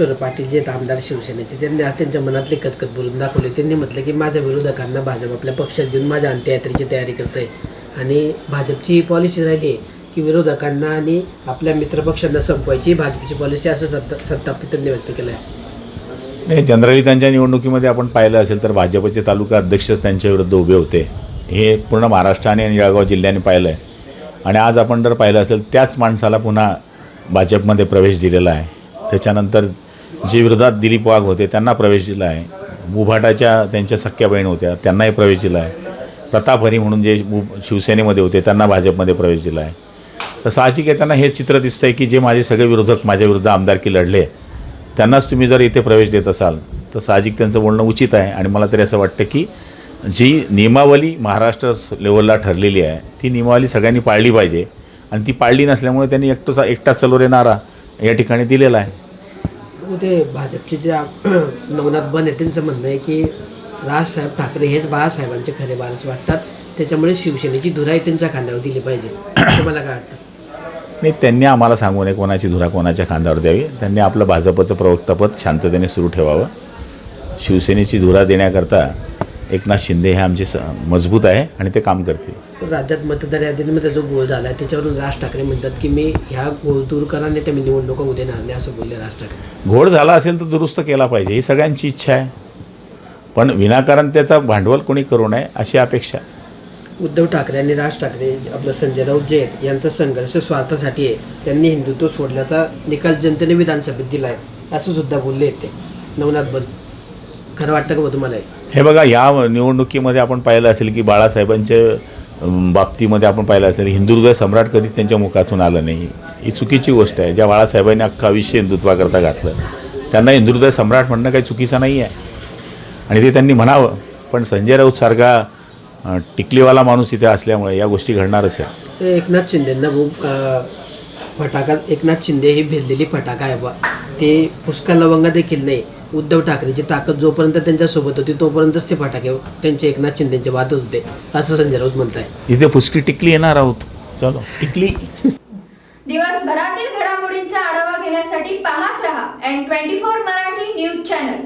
ईश्वर पाटील जे आमदार शिवसेनेचे. त्यांनी आज त्यांच्या मनातले कतकत बोलून दाखवले. त्यांनी म्हटलं की माझ्या विरोधकांना भाजप आपल्या पक्षात घेऊन माझ्या अंत्ययात्रेची तयारी करत आहे आणि भाजपची ही पॉलिसी राहिली आहे की विरोधकांना आणि आपल्या मित्रपक्षांना संपवायची. भाजपची पॉलिसी असं सत्ता सत्तापित त्यांनी व्यक्त केलं आहे नाही जनरली त्यांच्या निवडणुकीमध्ये आपण पाहिलं असेल तर भाजपचे तालुका अध्यक्षच त्यांच्या विरुद्ध उभे होते. हे पूर्ण महाराष्ट्राने आणि जळगाव जिल्ह्याने पाहिलं आहे आणि आज आपण जर पाहिलं असेल त्याच माणसाला पुन्हा भाजपमध्ये प्रवेश दिलेला आहे. त्याच्यानंतर जे विरोधात दिलीप वाघ होते त्यांना प्रवेश दिला आहे. मुभाटाच्या त्यांच्या सख्या बहीण होत्या त्यांनाही प्रवेश दिला आहे. प्रताप हरी म्हणून जे शिवसेनेमध्ये होते त्यांना भाजपमध्ये प्रवेश दिला आहे. तर साहजिक आहे त्यांना हे चित्र दिसतं आहे की जे माझे सगळे विरोधक माझ्या विरुद्ध आमदारकी लढले. त्यांनाच तुम्ही जर इथे प्रवेश देत असाल तर साहजिक त्यांचं बोलणं उचित आहे. आणि मला तरी असं वाटतं की जी नियमावली महाराष्ट्र लेवलला ठरलेली आहे ती नियमावली सगळ्यांनी पाळली पाहिजे. आणि ती पाळली नसल्यामुळे त्यांनी एकटोचा एकटा चलोरे नारा या ठिकाणी दिलेला आहे. ते भाजपचे जे नवनाथ बन आहे त्यांचं म्हणणं आहे की राजसाहेब ठाकरे हेच बाळासाहेबांचे खरे बारस वाटतात. त्याच्यामुळे शिवसेनेची धुराई त्यांच्या खांद्यावर दिली पाहिजे. तुम्हाला काय वाटतं? नाही त्यांनी आम्हाला सांगू नये कोणाची धुरा कोणाच्या खांद्यावर द्यावी. त्यांनी आपलं भाजपचं प्रवक्तापद शांततेने सुरू ठेवावं. शिवसेनेची धुरा देण्याकरता एकनाथ शिंदे हे आमचे मजबूत आहे आणि ते काम करतील. राज्यात मतदार यादीमध्ये जो गोळ झाला आहे त्याच्यावरून राज ठाकरे म्हणतात की मी ह्या गोळ दूर करा नाही तर मी निवडणुका उद्या नाही असं बोलले राज ठाकरे. घोड झाला असेल तर दुरुस्त केला पाहिजे ही सगळ्यांची इच्छा आहे. पण विनाकारण त्याचा भांडवल कोणी करू नये अशी अपेक्षा आहे. उद्धव ठाकरे आणि राज ठाकरे आपलं संजय राऊत जे आहेत यांचा संघर्ष स्वार्थासाठी आहे. त्यांनी हिंदुत्व सोडल्याचा निकाल जनतेने विधानसभेत दिला आहे असं सुद्धा बोलले ते. नवनाथ बन खरं वाटतं का तुम्हाला? हे? बघा या निवडणुकीमध्ये आपण पाहिलं असेल की बाळासाहेबांच्या बाबतीमध्ये आपण पाहिलं असेल हिंदुहृदय सम्राट कधीच त्यांच्या मुखातून आलं नाही. ही चुकीची गोष्ट आहे. ज्या बाळासाहेबांनी अख्खं आयुष्य हिंदुत्वाकरता घातलं त्यांना हिंदुहृदय सम्राट म्हणणं काही चुकीचं नाही आहे आणि ते त्यांनी म्हणावं पण संजय राऊतसारखा अ, टिकलीवाला माणूस इथे असल्यामुळे या गोष्टी घडणारच आहे एकनाथ शिंदेंना फटाका एकनाथ शिंदे ही भिजलेली फटाका आहे बा. ते फुसका लवंगा देखील नाही. उद्धव ठाकरेंची ताकद जोपर्यंत त्यांच्यासोबत होती तोपर्यंतच ते फटाके त्यांचे एकनाथ शिंदेचे वाद होते. असं संजय राऊत म्हणत आहे इथे फुसकी टिकली येणार आहोत चलो टिकली. दिवसभरातील घडामोडींचा आढावा घेण्यासाठी पाहत रहा N twenty four Marathi news channel